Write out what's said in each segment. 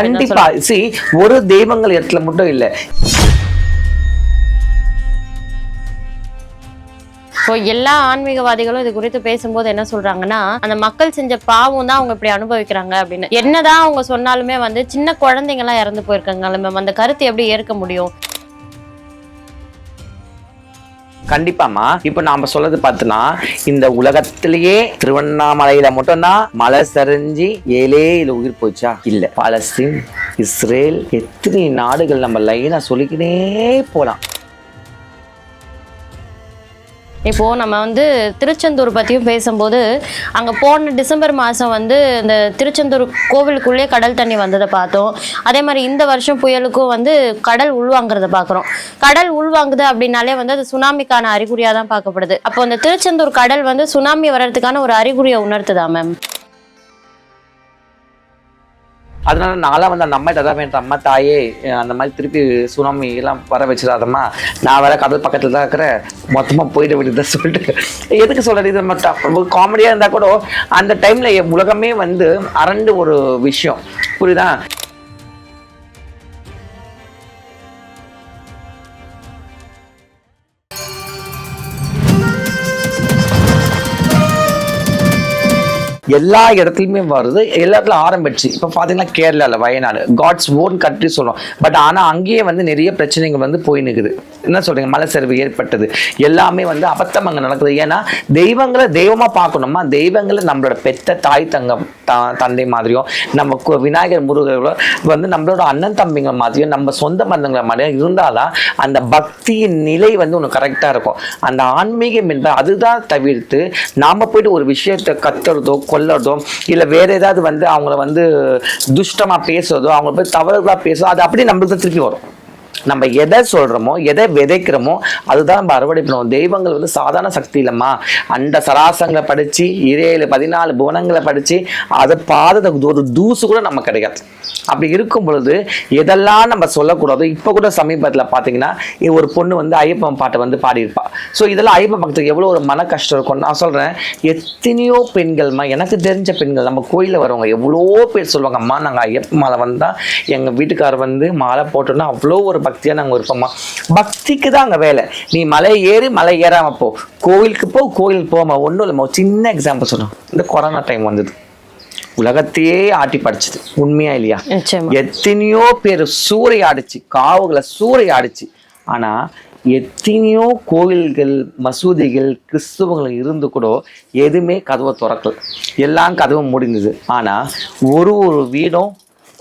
கண்டிப்பா. சி ஒரு தெய்வங்கள் இடத்துல மட்டும் இல்ல. ஸோ எல்லா ஆன்மீகவாதிகளும் இது குறித்து பேசும்போது என்ன சொல்றாங்கன்னா அந்த மக்கள் செஞ்ச பாவம் தான் அவங்க இப்படி அனுபவிக்கிறாங்க அப்படின்னு. என்னதான் அவங்க சொன்னாலுமே வந்து சின்ன குழந்தைங்க எல்லாம் இறந்து போயிருக்காங்க மேம் அந்த கருத்தை எப்படி ஏற்க முடியும்? கண்டிப்பாமா இப்ப நாம சொல்றது பார்த்தனா இந்த உலகத்திலேயே திருவண்ணாமலையில மட்டும்தான் மலை சரிஞ்சு ஏழே இதுல உயிர் போச்சா? இல்ல. பாலஸ்தீன் இஸ்ரேல் எத்தனை நாடுகள் நம்ம லைனா சொல்லிக்கினே போலாம். இப்போது நம்ம வந்து திருச்செந்தூர் பற்றியும் பேசும்போது அங்கே போன டிசம்பர் மாதம் வந்து இந்த திருச்செந்தூர் கோவிலுக்குள்ளே கடல் தண்ணி வந்ததை பார்த்தோம். அதே மாதிரி இந்த வருஷம் புயலுக்கும் வந்து கடல் உள்வாங்கிறத பார்க்குறோம். கடல் உள்வாங்குது அப்படின்னாலே வந்து அது சுனாமிக்கான அறிகுறியாக தான் பார்க்கப்படுது. அப்போ அந்த திருச்செந்தூர் கடல் வந்து சுனாமி வர்றதுக்கான ஒரு அறிகுறியை உணர்த்துதா மேம் அதனால நான்லாம் வந்து அந்த அம்மா தான் வேண்டாம் அம்மா தாயே அந்த மாதிரி திருப்பி சுனாமி எல்லாம் வர வச்சிடாதம்மா. நான் வேற கடல் பக்கத்தில் தான் இருக்கிறேன். மொத்தமாக போயிட வேண்டியதான் சொல்லிட்டு. எதுக்கு சொல்கிறது இது மட்டும் காமெடியாக இருந்தால் கூட அந்த டைமில் உலகமே வந்து அரண்டு ஒரு விஷயம். புரியுதா? எல்லா இடத்துலையுமே வருது. எல்லா இடத்துல ஆரம்பிச்சு. இப்போ பார்த்தீங்கன்னா கேரளால வயநாடு. காட்ஸ் ஓன் கண்ட்ரி சொல்றோம். பட் ஆனால் அங்கேயே வந்து நிறைய பிரச்சனைகள் வந்து போய் நிற்குது என்ன சொல்றீங்க? மலை ஏற்பட்டது. எல்லாமே வந்து அபத்தம் அங்கே நடக்குது. ஏன்னா தெய்வங்களை தெய்வமா பார்க்கணுமா? தெய்வங்களை நம்மளோட பெத்த தாய் தங்கம் த- தந்தை மாதிரியும் நம்ம கு- விநாயகர் முருகர்களோ வந்து நம்மளோட அண்ணன் தம்பிங்க மாதிரியும் நம்ம சொந்த பந்தங்களை மாதிரியும் இருந்தாதான் அந்த பக்தியின் நிலை வந்து ஒன்று கரெக்டாக இருக்கும். அந்த ஆன்மீகம் என்பது அதுதான் தவிர்த்து நாம போயிட்டு ஒரு விஷயத்தை கத்துறதோ கொல்லுறதோ இல்லை வேற ஏதாவது வந்து அவங்கள வந்து துஷ்டமா பேசுறதோ அவங்கள போய் தவறுதலா பேசுறதோ அது அப்படியே நம்மளுக்கு திருப்பி வரும். நம்ம எதை சொல்றோமோ எதை விதைக்கிறோமோ அதுதான் நம்ம அறுவடை பண்ணுவோம் தெய்வங்கள் வந்து சாதாரண சக்தி இல்லைம்மா. அந்த சராசங்களை படிச்சு ஏழு பதினாலு புவனங்களை படிச்சு அதை பாதத்தை ஒரு தூசு கூட நம்ம கிடையாது. அப்படி இருக்கும் பொழுது எதெல்லாம் நம்ம சொல்லக்கூடாதோ இப்போ கூட சமீபத்தில் பார்த்தீங்கன்னா ஒரு பொண்ணு வந்து ஐயப்பன் பாட்டை வந்து பாடியிருப்பா. ஸோ இதெல்லாம் ஐயப்பன் பக்தருக்கு எவ்வளோ ஒரு மன கஷ்டம் இருக்கும். நான் சொல்கிறேன் எத்தனையோ பெண்கள்மா எனக்கு தெரிஞ்ச பெண்கள் நம்ம கோயிலில் வரவங்க எவ்வளோ பேர் சொல்லுவாங்க அம்மா நாங்கள் ஐயப்பன் மாலை வந்தால் எங்கள் வீட்டுக்காரர் வந்து மாலை போட்டோன்னா அவ்வளோ ஒரு பக்தியாக நாங்கள் இருப்போம்மா பக்திக்கு தான் அங்கே வேலை. நீ மலை ஏறி மலை ஏறாம போ. கோவிலுக்கு போ கோயிலுக்கு போமா ஒன்றும் இல்லைம்மா. சின்ன எக்ஸாம்பிள் சொல்கிறோம் இந்த கொரோனா டைம் வந்தது. உலகத்தையே ஆட்டி படிச்சது. உண்மையா இல்லையா? எத்தனையோ பேர் சூறையாடிச்சு காவுகளை சூறையாடிச்சு. ஆனா எத்தனையோ கோவில்கள் மசூதிகள் கிறிஸ்துவங்கள் இருந்து கூட எதுவுமே கதவை திறக்கல. எல்லாம் கதவு முடிந்தது ஆனா ஒரு ஒரு வீடும்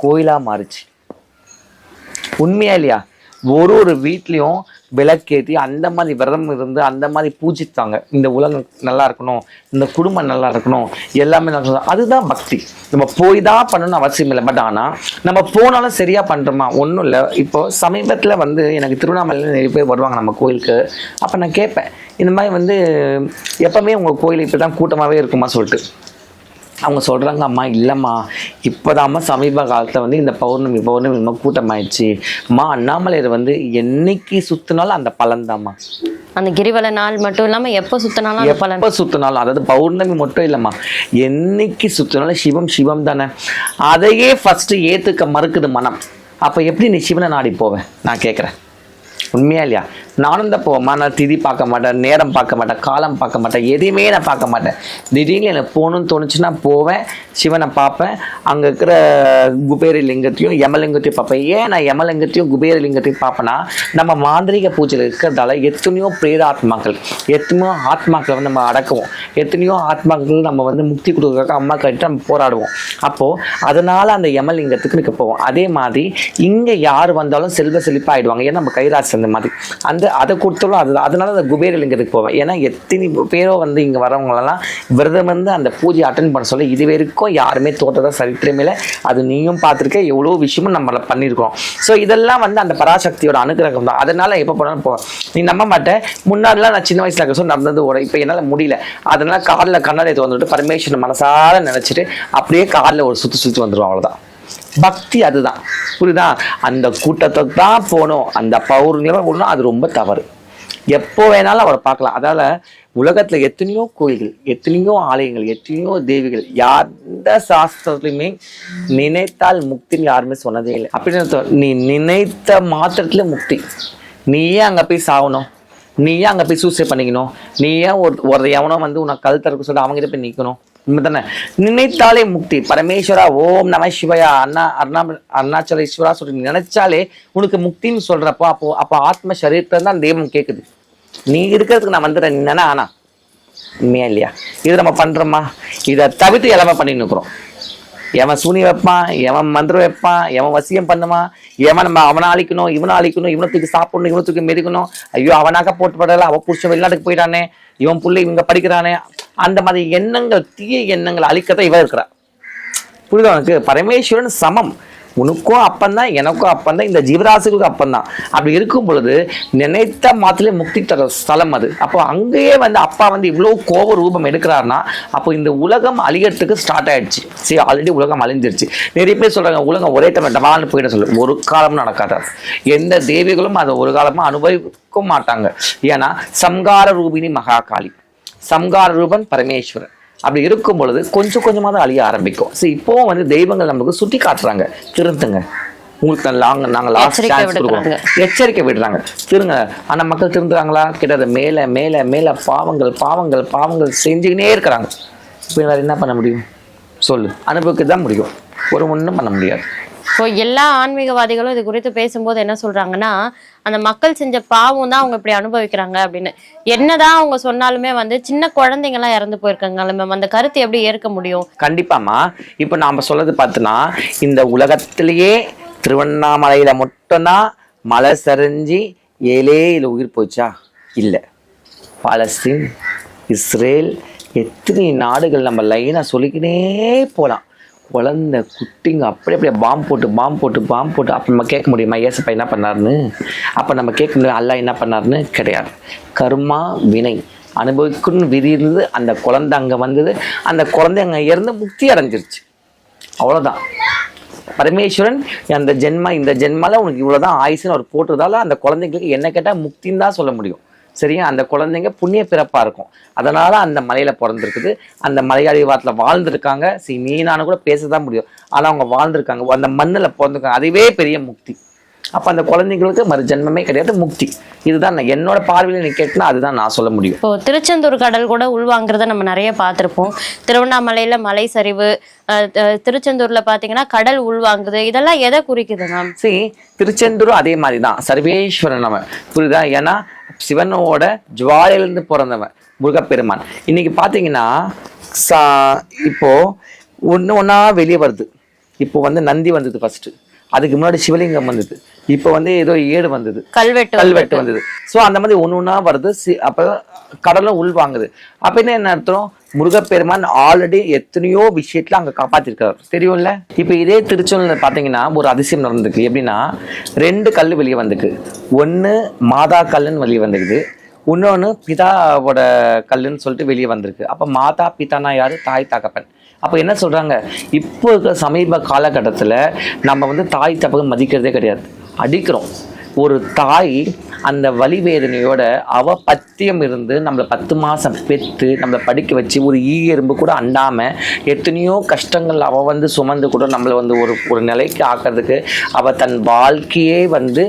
கோயிலா மாறுச்சு. உண்மையா இல்லையா? ஒரு ஒரு வீட்லேயும் விளக்கேற்றி அந்த மாதிரி விரதம் இருந்து அந்த மாதிரி பூஜித்தாங்க இந்த உலகம் நல்லா இருக்கணும் இந்த குடும்பம் நல்லா இருக்கணும் எல்லாமே நல்லா இருக்கணும். அதுதான் பக்தி. நம்ம போய் தான் பண்ணணும்னு அவசியம் இல்லை. பட் ஆனால் நம்ம போனாலும் சரியாக பண்ணுறோமா ஒன்றும் இல்லை. இப்போது சமீபத்தில் வந்து எனக்கு திருவண்ணாமலையில் நிறைய பேர் வருவாங்க நம்ம கோயிலுக்கு. அப்போ நான் கேட்பேன் இந்த மாதிரி வந்து எப்பவுமே உங்கள் கோயில் இப்படி தான் கூட்டமாகவே இருக்குமா சொல்லிட்டு. அவங்க சொல்றாங்க அம்மா இல்லைம்மா இப்போதாம்மா சமீப காலத்தில் வந்து இந்த பௌர்ணமி பௌர்ணமி ரொம்ப கூட்டமாயிடுச்சு. அம்மா அண்ணாமலையர் வந்து என்னைக்கு சுத்தினாலும் அந்த பலன்தாம்மா அந்த கிரிவல நாள் மட்டும் இல்லாம எப்போ சுத்தினாலும் பலன். எப்போ சுத்தினாலும் அதாவது பௌர்ணமி மட்டும் இல்லைம்மா என்னைக்கு சுத்தினாலும் சிவம் சிவம் தானே. அதையே ஃபர்ஸ்ட் ஏத்துக்க மறுக்குது மனம். அப்ப எப்படி நீ சிவனை நாடி போவேன் நான் கேட்குறேன் உண்மையா இல்லையா? நானும் தான் போவேம்மா நான் திதி பார்க்க மாட்டேன் நேரம் பார்க்க மாட்டேன் காலம் பார்க்க மாட்டேன் எதையுமே நான் பார்க்க மாட்டேன். திடீர்னு எனக்கு போகணும்னு தோணுச்சுன்னா போவேன் சிவனை பார்ப்பேன். அங்கே இருக்கிற குபேரி லிங்கத்தையும் யமலிங்கத்தையும் பார்ப்பேன். ஏன் நான் யமலிங்கத்தையும் குபேர லிங்கத்தையும் பார்ப்பேன்னா நம்ம மாந்திரிக பூஜையில் இருக்கிறதால எத்தனையோ பிரேதாத்மாக்கள் எத்தனையோ ஆத்மாக்களை வந்து நம்ம அடக்குவோம். எத்தனையோ ஆத்மாக்கள் நம்ம வந்து முக்தி கொடுக்குறதுக்கு அம்மா கிட்ட நம்ம போராடுவோம். அப்போது அதனால் அந்த யமலிங்கத்துக்கு நிற்க போவோம். அதே மாதிரி இங்கே யார் வந்தாலும் செல்வ செழிப்பாக ஆகிடுவாங்க ஏன்னா நம்ம கைராசி அந்த மாதிரி. அந்த அதை கொடுத்தாலும் அது அதனால அந்த குபேரலிங்கத்துக்கு போவேன். ஏன்னா எத்தனை பேரோ வந்து இங்கே வரவங்களெல்லாம் விரதம் வந்து அந்த பூஜை அட்டன் பண்ண சொல்ல இது வரைக்கும் யாருமே தோட்டதாக சரித்திரமே அது நீயும் பார்த்துருக்க எவ்வளோ விஷயமும் நம்மளை பண்ணியிருக்கோம். ஸோ இதெல்லாம் வந்து அந்த பராசக்தியோட அனுகிரகம் தான். அதனால எப்போ போனாலும் போவேன் நீ நம்ப மாட்டேன் முன்னாடிலாம் நான் சின்ன வயசுல இருக்க சொன்ன நடந்தது ஓட இப்போ என்னால் முடியல. அதனால காரில் கண்ணாடி வந்துட்டு பரமேஸ்வரன் மனசார நினைச்சிட்டு அப்படியே காரில் ஒரு சுற்றி சுற்றி வந்துடும் அவ்வளோதான் பக்தி அதுதான். புரியுதா? அந்த கூட்டத்தை தான் போகணும் அந்த பௌர்ணமி போகணும் அது ரொம்ப தவறு. எப்போ வேணாலும் அவரை பார்க்கலாம். அதால உலகத்துல எத்தனையோ கோயில்கள் எத்தனையோ ஆலயங்கள் எத்தனையோ தேவிகள் எந்த சாஸ்திரத்துலையுமே நினைத்தால் முக்தின்னு யாருமே சொன்னதே இல்லை. அப்படின்னு நீ நினைத்த மாத்திரத்துல முக்தி. நீ ஏன் அங்க போய் சாகணும் நீ ஏன் அங்க போய் சூசைட் பண்ணிக்கணும்? நீ ஏன் ஒரு ஒரு எவனோ வந்து உனக்கு கழுத்த இருக்க சொல்லிட்டு அவங்ககிட்ட போய் நிற்கணும் நினைத்தாலே முக்தி. பரமேஸ்வரா ஓம் நம சிவயா அண்ணா அருணா அருணாச்சலேஸ்வரா சொல்லி நினைச்சாலே உனக்கு முக்தின்னு சொல்றப்போ அப்போ அப்போ ஆத்ம சரீரத்தை தான் தெய்வம் கேட்குது நீ இருக்கிறதுக்கு நான் வந்துடுறேன் நீ நினை ஆனா? உண்மையா இல்லையா? இது நம்ம பண்றோமா? இதை தவிர்த்து எல்லாமே பண்ணிட்டு இருக்கிறோம். எவன் சூனி வைப்பான் எவன் மந்திரம் வைப்பான் எவன் வசியம் பண்ணுவான் எவன் நம்ம அவனை அழிக்கணும் இவனை அழிக்கணும் இவனத்துக்கு சாப்பிடணும் இவனத்துக்கு மெதிக்கணும் மிதிக்கணும். ஐயோ அவனாக்க போட்டு படல அவன் புருஷன் வெளிநாட்டுக்கு போயிட்டானே இவன் பிள்ளை இவங்க படிக்கிறானே அந்த மாதிரி எண்ணங்கள் தீய எண்ணங்கள் அழிக்கத்தான் இவன் இருக்கிறார் புரியுதா உனக்கு? பரமேஸ்வரன் சமம். உனக்கும் அப்பந்தான் எனக்கும் அப்பந்தான் இந்த ஜீவராசிகளுக்கும் அப்பந்தான். அப்படி இருக்கும் பொழுது நினைத்த மாத்திலே முக்தி தர ஸ்தலம் அது. அப்போ அங்கேயே வந்து அப்பா வந்து இவ்வளோ கோப ரூபம் எடுக்கிறாருன்னா அப்போ இந்த உலகம் அழியறதுக்கு ஸ்டார்ட் ஆயிடுச்சு. சரி ஆல்ரெடி உலகம் அழிஞ்சிருச்சு. நிறைய பேர் சொல்றாங்க உலகம் ஒரே டைம் டமால்னு போயிட சொல்லு. ஒரு காலம் நடக்காது எந்த தேவிகளும் அதை ஒரு காலமாக அனுபவிக்க மாட்டாங்க. ஏன்னா சம்கார ரூபினி மகாகாளி. சம்கார ரூபன் பரமேஸ்வரன். அப்படி இருக்கும் பொழுது கொஞ்சம் கொஞ்சமாக தான் அழிய ஆரம்பிக்கும். ஸோ இப்போவும் வந்து தெய்வங்கள் நமக்கு சுட்டி காட்டுறாங்க. திருந்துங்க. உங்களுக்கு லாங் நாங்கள் லாஸ்ட் எச்சரிக்கை சான்ஸ் கொடுக்குறோம் விடுறாங்க. எச்சரிக்கை விடுறாங்க. திருங்க ஆனா மக்கள் திருந்துறாங்களா? கிட்டத்தட்ட மேல மேல மேல பாவங்கள் பாவங்கள் பாவங்கள் செஞ்சுக்கினே இருக்கிறாங்க. இப்போ வேற என்ன பண்ண முடியும்? சொல்லு. அனுபவிக்க தான் முடியும். ஒரு ஒன்றும் பண்ண முடியாது. ஸோ எல்லா ஆன்மீகவாதிகளும் இது குறித்து பேசும்போது என்ன சொல்றாங்கன்னா அந்த மக்கள் செஞ்ச பாவம் தான் அவங்க இப்படி அனுபவிக்கிறாங்க அப்படின்னு. என்னதான் அவங்க சொன்னாலுமே வந்து சின்ன குழந்தைங்க எல்லாம் இறந்து போயிருக்காங்கல்ல மேம் அந்த கருத்து எப்படி ஏற்க முடியும்? கண்டிப்பாம்மா. இப்போ நாம சொல்றது பார்த்தோன்னா இந்த உலகத்திலேயே திருவண்ணாமலையில மட்டும்தான் மலை சரிஞ்சு ஏழே இதில் உயிர் போச்சா? இல்லை. பாலஸ்தீன் இஸ்ரேல் எத்தனை நாடுகள் நம்ம லைனாக சொல்லிக்கினே போகலாம் குழந்த குட்டிங்க அப்படியே அப்படியே பாம்பு போட்டு பாம்பு போட்டு பாம்பு போட்டு அப்போ நம்ம கேட்க முடியுமா ஏசப்பா என்ன பண்ணாருன்னு? அப்போ நம்ம கேட்க முடியும் அல்லா என்ன பண்ணாருன்னு? கிடையாது. கர்மா வினை. அனுபவிக்கணும்னு விதி இருந்தது அந்த குழந்தை அங்கே வந்தது. அந்த குழந்தை அங்கே இறந்து முக்தி அடைஞ்சிருச்சு. அவ்வளோதான் பரமேஸ்வரன் அந்த ஜென்ம இந்த ஜென்மால உனக்கு இவ்வளோதான் ஆயுசுன்னு அவர் போட்டதால அந்த குழந்தைங்களுக்கு என்ன கேட்டால் முக்தின்னு தான் சொல்ல முடியும். சரியா? அந்த குழந்தைங்க புண்ணிய பிறப்பாக இருக்கும். அதனால அந்த மலையில பிறந்திருக்குது. அந்த மலையாளி வாரத்தில் வாழ்ந்துருக்காங்க. சரி மீனானு கூட கூட பேசதான் முடியும். ஆனா அவங்க வாழ்ந்துருக்காங்க. அந்த மண்ணுல பிறந்திருக்காங்க. அதுவே பெரிய முக்தி. அப்ப அந்த குழந்தைங்களுக்கு மறு ஜென்மமே கிடையாது முக்தி. இதுதான் நான் என்னோட பார்வையில நீ கேட்டினா அதுதான் நான் சொல்ல முடியும். இப்போ திருச்செந்தூர் கடல் கூட உள்வாங்கிறத நம்ம நிறைய பார்த்திருப்போம். திருவண்ணாமலையில மலை சரிவு திருச்செந்தூர்ல பாத்தீங்கன்னா கடல் உள்வாங்குது. இதெல்லாம் எதை குறிக்குது மேம்? சரி திருச்செந்தூரும் அதே மாதிரி தான் சர்வேஸ்வரன் அவன். புரியுதா? ஏன்னா சிவனோட ஜுவாலையிலிருந்து பிறந்தவன் முருகப்பெருமான். இன்னைக்கு பார்த்தீங்கன்னா சா இப்போ ஒன்று ஒன்றா வெளியே வருது. இப்போ வந்து நந்தி வந்தது ஃபர்ஸ்ட் அதுக்கு முன்னாடி சிவலிங்கம் வந்தது. இப்போ வந்து ஏதோ ஏடு வந்தது. கல்வெட்டு கல்வெட்டு வந்தது. ஸோ அந்த மாதிரி ஒன்று ஒன்றா வருது. அப்போ கடலும் உள்வாங்குது அப்போ என்ன என்ன அர்த்தம்? முருகப்பெருமான் ஆல்ரெடி எத்தனையோ விஷயத்துல அங்கே காப்பாத்திருக்காரு. தெரியும்ல? இப்போ இதே திருச்செந்தூர்ல பார்த்தீங்கன்னா ஒரு அதிசயம் நடந்திருக்கு. எப்படின்னா ரெண்டு கல் வெளியே வந்துக்கு ஒன்று மாதா கல்லுன்னு வெளியே வந்துக்குது இன்னொன்று பிதாவோட கல்லுன்னு சொல்லிட்டு வெளியே வந்திருக்கு. அப்போ மாதா பிதானா யார்? தாய் தகப்பன். அப்போ என்ன சொல்கிறாங்க இப்போ இருக்கிற சமீப காலகட்டத்தில் நம்ம வந்து தாய் தகப்பன் மதிக்கிறதே கிடையாது. அடிக்கிறோம். ஒரு தாய் அந்த வலி வேதனையோட அவ பத்தியம் இருந்து நம்மளை பத்து மாதம் பெற்று நம்மளை படிக்க வச்சு ஒரு ஈ எறும்பு கூட அண்டாமல் எத்தனையோ கஷ்டங்கள் அவள் வந்து சுமந்து கூட நம்மளை வந்து ஒரு ஒரு நிலைக்கு ஆக்கிறதுக்கு அவள் தன் வாழ்க்கையே வந்து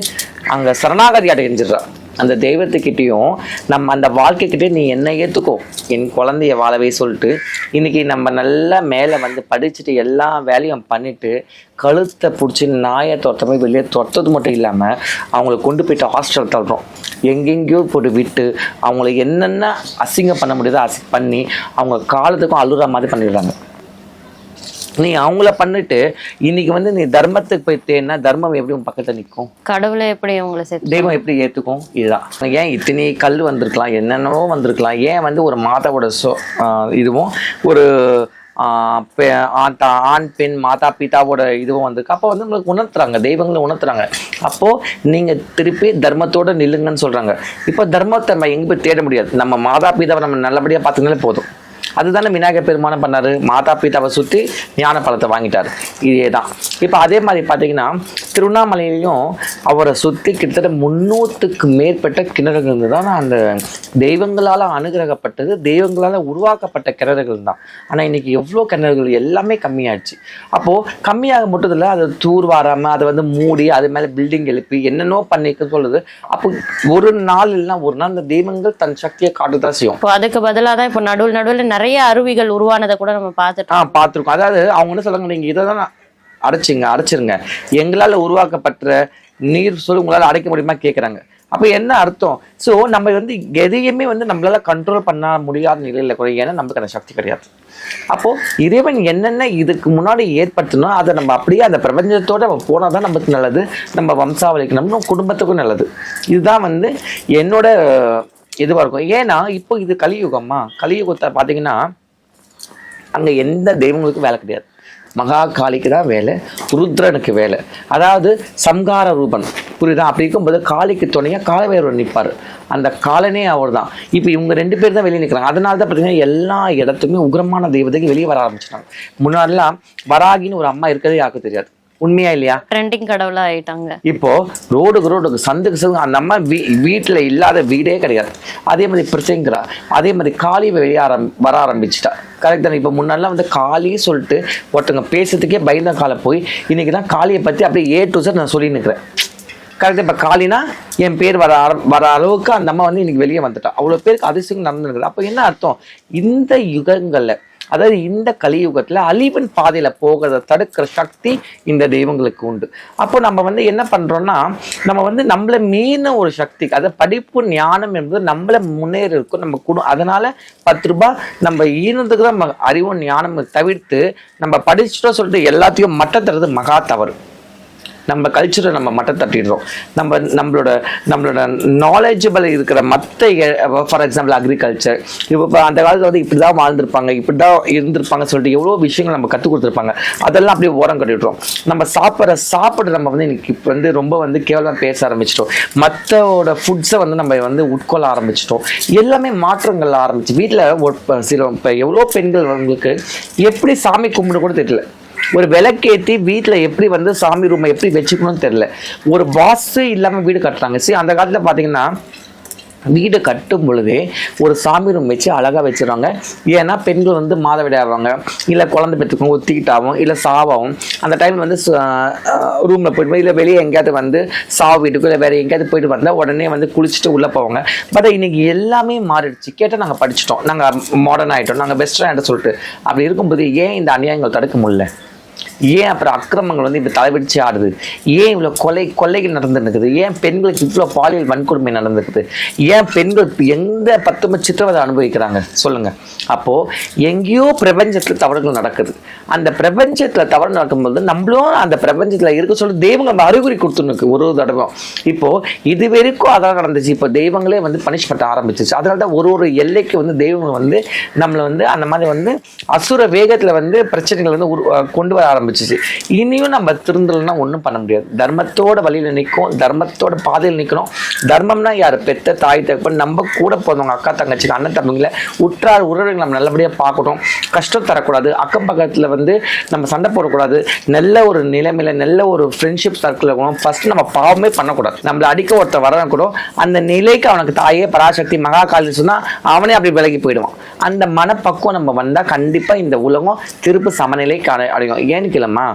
அங்கே சரணாகதி அடைஞ்சிடுறான் அந்த தெய்வத்துக்கிட்டேயும் நம்ம அந்த வாழ்க்கைக்கிட்டே நீ என்ன ஏற்றுக்கோ என் குழந்தைய வாழவே சொல்லிட்டு இன்றைக்கி நம்ம நல்லா மேலே வந்து படிச்சுட்டு எல்லா வேலையும் பண்ணிவிட்டு கழுத்தை பிடிச்சி நாயை துரத்தமே வெளியே துரத்தது மட்டும் இல்லாமல் அவங்கள கொண்டு போயிட்டு ஹாஸ்டல் தள்ளுறோம். எங்கெங்கேயோ போட்டு விட்டு அவங்கள என்னென்ன அசிங்கம் பண்ண முடியுதோ அசி பண்ணி அவங்க காலத்துக்கும் அழுகிற மாதிரி பண்ணிடுறாங்க. நீ அவங்கள பண்ணிட்டு இன்னைக்கு வந்து நீ தர்மத்துக்கு போய் தேன்னா தர்மம் எப்படி உன் பக்கத்துல நிற்கும் கடவுளை எப்படி உங்களை தெய்வம் எப்படி ஏத்துக்கும்? இதுதான். ஏன் இத்தனை கல் வந்திருக்கலாம் என்னென்னவோ வந்திருக்கலாம். ஏன் வந்து ஒரு மாதாவோட சொ இதுவும் ஒரு ஆண் பெண் மாதா பிதாவோட இதுவும் வந்திருக்கு. அப்போ வந்து உங்களுக்கு உணர்த்துறாங்க தெய்வங்களை உணர்த்துறாங்க. அப்போ நீங்க திருப்பி தர்மத்தோட நில்லுங்கன்னு சொல்றாங்க. இப்போ தர்மத்தை நம்ம எங்க போய் தேட முடியாது? நம்ம மாதா பிதாவை நம்ம நல்லபடியா பார்த்துக்கினாலே போதும். அதுதானே விநாயகர் பெருமானம் பண்ணாரு. மாதா பீதாவை சுற்றி ஞான பழத்தை வாங்கிட்டாரு. இதே தான் இப்போ அதே மாதிரி பார்த்தீங்கன்னா திருவண்ணாமலையிலையும் அவரை சுற்றி கிட்டத்தட்ட முன்னூற்றுக்கு மேற்பட்ட கிணறுகள் தான் அந்த தெய்வங்களால் அனுகிரகப்பட்டது தெய்வங்களால் உருவாக்கப்பட்ட கிணறுகள் தான் ஆனால் இன்னைக்கு எவ்வளோ கிணறுகள்? எல்லாமே கம்மியாயிடுச்சு. அப்போது கம்மியாக மட்டும் இல்லை அதை தூர் வாராமல் அதை வந்து மூடி அது மேலே பில்டிங் எழுப்பி என்னென்னோ பண்ணிக்க சொல்லுது. அப்போ ஒரு நாள் இல்லைன்னா ஒரு நாள் இந்த தெய்வங்கள் தன் சக்தியை காட்டுதான் செய்யும். அதுக்கு பதிலாக தான் இப்போ நடுவில் நடுவில் நிறைய அருவிகள் உருவானதை கூட நம்ம பார்த்துட்டோம். ஆ பார்த்துருக்கோம். அதாவது அவங்க என்ன சொல்லுங்க நீங்கள் இதை தான் அடைச்சிங்க அடைச்சிருங்க. எங்களால் உருவாக்கப்பட்ட நீர் சொல்லி உங்களால் அடைக்க முடியுமா கேட்குறாங்க அப்போ என்ன அர்த்தம்? ஸோ நம்ம வந்து எதையுமே வந்து நம்மளால கண்ட்ரோல் பண்ண முடியாத நிலையில் கூட ஏன்னா நமக்கு அந்த சக்தி கிடையாது. அப்போது இறைவன் என்னென்ன இதுக்கு முன்னாடி ஏற்படுத்தணும் அதை நம்ம அப்படியே அந்த பிரபஞ்சத்தோடு நம்ம போனால் தான் நமக்கு நல்லது. நம்ம வம்சாவளிக்கு நம்ம குடும்பத்துக்கும் நல்லது. இதுதான் வந்து என்னோட இதுவாக இருக்கும்? ஏன்னா இப்போ இது கலியுகம்மா. கலியுகத்தை பார்த்தீங்கன்னா அங்கே எந்த தெய்வங்களுக்கும் வேலை கிடையாது. மகா காளிக்கு தான் வேலை ருத்ரனுக்கு வேலை. அதாவது சம்கார ரூபன். புரியுதா? அப்படி இருக்கும்போது காளிக்கு துணையாக காலவேரர் நிற்பார் அந்த காலனே அவர் தான் இப்போ இவங்க ரெண்டு பேர் தான் வெளியே நிற்கிறாங்க அதனால தான் பார்த்தீங்கன்னா எல்லா இடத்துக்குமே உக்ரமான தெய்வத்துக்கு வெளியே வர ஆரம்பிச்சிட்டாங்க. முன்னாடிலாம் வராகின்னு ஒரு அம்மா இருக்கிறதே யாருக்கும் தெரியாது. உண்மையா இல்லையா? ட்ரெண்டிங் கடவுளாக ஆயிட்டாங்க. இப்போ ரோடுக்கு ரோடுக்கு சந்துக்கு சந்து அந்த அம்மா வீ வீட்டில் இல்லாத வீடே கிடையாது. அதே மாதிரி பிரச்சனைங்கிறா. அதே மாதிரி காளி வெளியே ஆரம் வர ஆரம்பிச்சிட்டா. கரெக்ட் தானே? இப்போ முன்னாடிலாம் வந்து காளி சொல்லிட்டு ஒருத்தங்க பேசுறதுக்கே பயந்த கால போய் இன்னைக்கு தான் காளியை பற்றி அப்படியே ஏ டு சார் நான் சொல்லி நிற்கிறேன் கரெக்டாக இப்போ காளினா என் பேர் வர வர அளவுக்கு அந்த அம்மா வந்து இன்னைக்கு வெளியே வந்துட்டா. அவ்வளோ பேருக்கு அதிசயம் நடந்துருக்குது. அப்போ என்ன அர்த்தம்? இந்த யுகங்களில் அதாவது இந்த கலியுகத்தில் அழிவின் பாதையில் போகிறத தடுக்கிற சக்தி இந்த தெய்வங்களுக்கு உண்டு. அப்போ நம்ம வந்து என்ன பண்ணுறோம்னா நம்ம வந்து நம்மளை மீறின ஒரு சக்தி அதாவது படிப்பு ஞானம் என்பது நம்மளை முன்னேறி இருக்கும் நம்ம குடும் அதனால பத்து ரூபாய் நம்ம ஈனத்துக்கு தான் நம்ம அறிவும் ஞானம் தவிர்த்து நம்ம படிச்சுட்டோம் சொல்லிட்டு எல்லாத்தையும் மட்டத்துறது மகா தவறு. நம்ம கல்ச்சரை நம்ம மட்டம் தட்டிடுறோம். நம்ம நம்மளோட நம்மளோட நாலேஜபிள் இருக்கிற மற்ற ஃபார் எக்ஸாம்பிள் அக்ரிகல்ச்சர் இப்போ அந்த காலத்தில் வந்து இப்படி தான் வாழ்ந்திருப்பாங்க இப்படி தான் இருந்திருப்பாங்க சொல்லிட்டு எவ்வளோ விஷயங்கள் நம்ம கற்றுக் கொடுத்துருப்பாங்க. அதெல்லாம் அப்படியே ஓரம் கட்டிடுறோம். நம்ம சாப்பிட்ற சாப்பிட நம்ம வந்து இன்னைக்கு இப்போ வந்து ரொம்ப வந்து கேவலமாக பேச ஆரம்பிச்சிட்டோம். மற்றோட ஃபுட்ஸை வந்து நம்ம வந்து உட்கொள்ள ஆரம்பிச்சிட்டோம். எல்லாமே மாற்றங்கள் ஆரம்பிச்சு வீட்டில் சில இப்போ எவ்வளோ பெண்கள் உங்களுக்கு எப்படி சாமி கும்பிட கூட தெரியல. ஒரு விளக்கேத்தி வீட்டில் எப்படி வந்து சாமி ரூமை எப்படி வச்சுக்கணும்னு தெரில ஒரு வாஸ்து இல்லாமல் வீடு கட்டுறாங்க. சரி அந்த காலத்தில் பார்த்தீங்கன்னா வீடு கட்டும் பொழுதே ஒரு சாமி ரூம் வச்சு அழகாக வச்சுருவாங்க. ஏன்னா பெண்கள் வந்து மாதவிடாவாங்க இல்லை குழந்தை பெற்றுக்கோங்க ஒத்திக்கிட்டாவும் இல்லை சாவாகும் அந்த டைமில் வந்து ரூமில் போயிட்டு இல்லை வெளியே எங்கேயாவது வந்து சாவு வீட்டுக்கு இல்லை வேறு எங்கேயாவது போயிட்டு வந்தால் உடனே வந்து குளிச்சுட்டு உள்ளே போவாங்க. பட் இன்னைக்கு எல்லாமே மாறிடுச்சு. கேட்டால் நாங்கள் படிச்சிட்டோம். நாங்கள் மாடர்ன் ஆகிட்டோம் நாங்கள் வெஸ்டர்ன் ஆகிட்டோம் சொல்லிட்டு. அப்படி இருக்கும்போது ஏன் இந்த அநியாயங்கள் தடுக்க முடியல? ஏன் அப்புறம் அக்கிரமங்கள் வந்து இப்போ தலைவிடிச்சு ஆடுது? ஏன் இவ்வளோ கொலை கொலைகள் நடந்துருக்குது ஏன் பெண்களுக்கு இவ்வளோ பாலியல் வன்கொடுமை நடந்துருக்குது? ஏன் பெண்கள் எந்த பத்து சித்திரவதை அனுபவிக்கிறாங்க? சொல்லுங்கள் அப்போது எங்கேயோ பிரபஞ்சத்தில் தவறுகள் நடக்குது. அந்த பிரபஞ்சத்தில் தவறு நடக்கும்போது நம்மளும் அந்த பிரபஞ்சத்தில் இருக்க சொல்லி தெய்வங்கள் நம்ம அறிகுறி கொடுத்துருக்கு ஒரு ஒரு தடவை. இப்போது இது வரைக்கும் அதான் நடந்துச்சு. இப்போ தெய்வங்களே வந்து பனிஷ்மெண்ட் ஆரம்பிச்சிச்சு. அதனால தான் ஒரு ஒரு எல்லைக்கு வந்து தெய்வங்கள் வந்து நம்மளை வந்து அந்த மாதிரி வந்து அசுர வேகத்தில் வந்து பிரச்சனைகள் வந்து கொண்டு வர ஆரம்பிச்சிச்சு. இனியும் நம்ம திருந்தலைன்னா ஒன்றும் பண்ண முடியாது. தர்மத்தோட வழியில் நிற்கும் தர்மத்தோட பாதையில் நிற்கணும் தர்மம்னா யார்? பெத்த தாய் தகப்பன் நம்ம கூட போதவங்க அக்கா தங்கச்சிக்கு அண்ணன் தம்பிங்களை உற்றார் உறவுகள் நம்ம நல்லபடியாக பார்க்கணும். கஷ்டம் தரக்கூடாது. அக்கம் பக்கத்தில் வந்து நம்ம சண்டை போடக்கூடாது. நல்ல ஒரு நிலைமையில் நல்ல ஒரு ஃப்ரெண்ட்ஷிப் சர்க்கிள் இருக்கணும் ஃபஸ்ட்டு நம்ம பாவமே பண்ணக்கூடாது. நம்மளை அடிக்க ஒருத்தர் வரணும் கூட அந்த நிலைக்கு அவனுக்கு தாயே பராசக்தி மகா காலி சொன்னால் அவனே அப்படி விலகி போயிடுவான். அந்த மனப்பக்குவம் நம்ம வந்தால் கண்டிப்பாக இந்த உலகம் திருப்பு சமநிலைக்கு அடையும். ஏன்னு கேளம்மா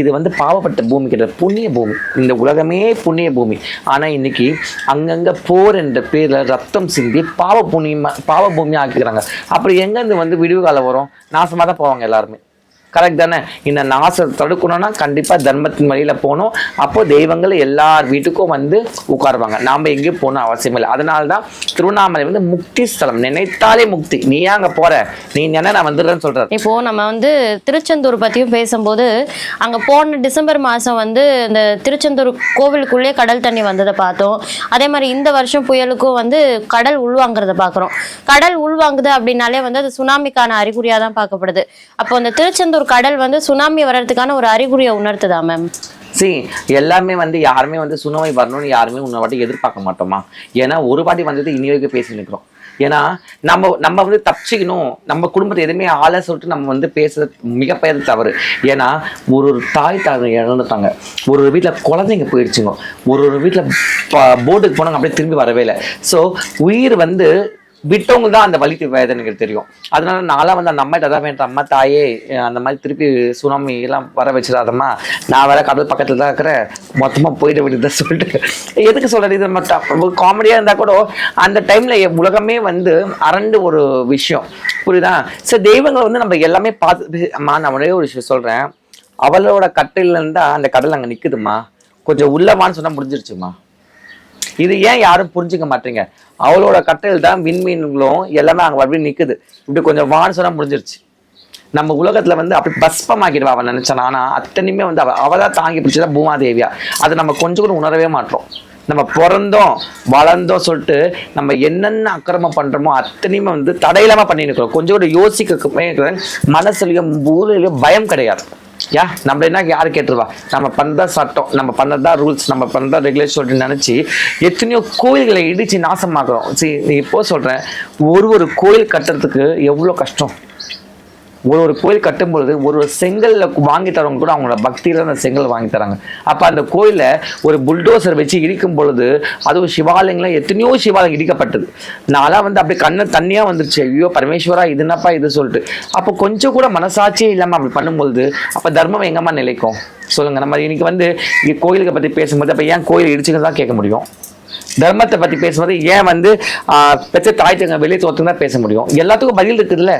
இது வந்து பாவப்பட்ட பூமி கிடையாது புண்ணிய பூமி. இந்த உலகமே புண்ணிய பூமி. ஆனால் இன்னைக்கு அங்கங்கே போர் என்ற பேரில் ரத்தம் சிந்தி பாவ புண்ணியமாக பாவ பூமியாக ஆக்கிக்கிறாங்க. அப்புறம் எங்கேருந்து வந்து விடிவு காலம் வரும்? நாசமாக தான் போவாங்க எல்லாருமே. கரெக்ட் தானே? இந்த நாசத்தை தடுக்கணும்னா கண்டிப்பாக தர்மத்தின் வழியில் போகணும். அப்போ தெய்வங்கள் எல்லார் வீட்டுக்கும் வந்து உட்காருவாங்க. நாம் எங்கேயும் போகணும் அவசியம் இல்லை. அதனால தான் திருவண்ணாமலை வந்து முக்தி ஸ்தலம். நினைத்தாலே முக்தி. நீ அங்கே அங்க போற? நீ என்ன நான் வந்துடுறேன்னு சொல்கிறேன் இப்போ நம்ம வந்து திருச்செந்தூர் பற்றியும் பேசும்போது அங்கே போன டிசம்பர் மாதம் வந்து இந்த திருச்செந்தூர் கோவிலுக்குள்ளே கடல் தண்ணி வந்ததை பார்த்தோம். அதே மாதிரி இந்த வருஷம் புயலுக்கும் வந்து கடல் உள்வாங்குறத பார்க்குறோம். கடல் உள்வாங்குது அப்படின்னாலே வந்து அது சுனாமிக்கான அறிகுறியாக தான் பார்க்கப்படுது. அப்போ அந்த திருச்செந்தூர் கடல் வந்து சுனாமி வர்றதுக்கான ஒரு அறிகுறியை உணர்த்துதா மேம் சி எல்லாமே வந்து யாருமே வந்து சுனாமி வரணும்னு யாருமே உன்னை வாட்டி எதிர்பார்க்க மாட்டோமா? ஏன்னா ஒரு வாட்டி வந்தது இனி வரைக்கும் பேசி நிற்கிறோம் ஏன்னா நம்ம நம்ம வந்து தப்பிச்சிக்கணும். நம்ம குடும்பத்தை எதுவுமே ஆள சொல்லிட்டு நம்ம வந்து பேசுறது மிகப்பெரிய தவறு. ஏன்னா ஒரு ஒரு தாய் தாய் இழந்துட்டாங்க. ஒரு ஒரு வீட்டில் குழந்தைங்க போயிடுச்சுங்க. ஒரு ஒரு வீட்டில் போட்டுக்கு போனாங்க அப்படியே திரும்பி வரவே இல்லை. ஸோ உயிர் வந்து விட்டவங்க தான் அந்த வலி வேதனைகள் தெரியும். அதனால நான்லாம் வந்து அந்த அம்மா தான் வேண்டாம். அம்மா தாயே அந்த மாதிரி திருப்பி சுனாமி எல்லாம் வர வச்சிடாதம்மா. நான் வேற கடல் பக்கத்தில் தான் இருக்கிறேன். மொத்தமாக போயிட வேண்டியதை சொல்லிட்டு. எதுக்கு சொல்கிறது இது மட்டும் இருந்தால் கூட அந்த டைமில் உலகமே வந்து அரண்டு ஒரு விஷயம். புரியுதா? சரி தெய்வங்களை வந்து நம்ம எல்லாமே பார்த்து அம்மா நான் ஒரே ஒரு விஷயம் சொல்கிறேன் அவளோட கட்டையில இருந்தா அந்த கடல் அங்கே நிற்குதுமா கொஞ்சம் உள்ளவான்னு சொன்னால் முடிஞ்சிருச்சுமா இது ஏன் யாரும் புரிஞ்சுக்க மாட்டீங்க? அவளோட கட்டையில் தான் விண்மீன்களும் எல்லாமே அங்கே அப்படி நிற்குது இப்படி கொஞ்சம் வான்சனம் முடிஞ்சிருச்சு. நம்ம உலகத்துல வந்து அப்படி பஸ்பமாக்கிடுவா அவன் நினைச்சானா. ஆனா அத்தனையுமே வந்து அவ அவ தான் தாங்கி பிடிச்சதா பூமாதேவியா. அதை நம்ம கொஞ்சம் கூட உணரவே மாட்டோம். நம்ம பிறந்தோம் வளர்ந்தோம் சொல்லிட்டு நம்ம என்னென்ன அக்கிரமம் பண்ணுறோமோ அத்தனையுமே வந்து தடையில்லாம பண்ணிட்டு இருக்கிறோம். கொஞ்சம் கூட யோசிக்க மனசுலையும் ஊரிலையும் பயம் கிடையாது. யா நம்ம என்ன யாரு கேட்டுருவா? நம்ம பண்ணதா சட்டம் நம்ம பண்ணதா ரூல்ஸ் நம்ம பண்ணதா ரெகுலேஷன் நினச்சி நினைச்சு எத்தனையோ கோயில்களை இடிச்சு நாசமாக்குறோம். சரி நீ இப்போ சொல்றேன் ஒரு ஒரு கோயில் கட்டுறதுக்கு எவ்வளோ கஷ்டம்? ஒரு ஒரு கோயில் கட்டும்பொழுது ஒரு ஒரு செங்கல்ல வாங்கி தரவங்க கூட அவங்களோட பக்தியில அந்த செங்கல் வாங்கி தராங்க. அப்ப அந்த கோயில ஒரு புல்டோசர் வச்சு இடிக்கும் பொழுது அதுவும் சிவாலயங்கள்ல எத்தனையோ சிவாலயம் இடிக்கப்பட்டது. நான்லாம் வந்து அப்படியே கண்ணு தண்ணியா வந்துருச்சு. ஐயோ பரமேஸ்வரா இது என்னப்பா இது சொல்லிட்டு. அப்போ கொஞ்சம் கூட மனசாட்சியே இல்லாம அப்படி பண்ணும்பொழுது அப்ப தர்மம் எங்கம்மா நிலைக்கும்? சொல்லுங்க. நம்ம இன்னைக்கு வந்து இங்க கோயிலுக்கு பத்தி பேசும்போது அப்ப ஏன் கோயில் இடிச்சுன்னு தான் கேட்க முடியும். தர்மத்தை பத்தி பேசும்போது ஏன் வந்து பெற்ற தாய் தங்க வெளியே தோற்றம் தான் பேச முடியும். எல்லாத்துக்கும் பதில் இருக்குதுல்ல.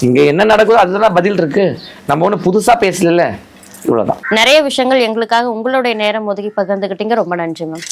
இங்க என்ன நடக்குதோ அதுதான் பதில் இருக்கு. நம்ம ஒண்ணு புதுசா பேசல இவ்வளவுதான். நிறைய விஷயங்கள் எங்களுக்காக உங்களுடைய நேரம் ஒதுக்கி பகிர்ந்துக்கிட்டீங்க. ரொம்ப நன்றி மேம்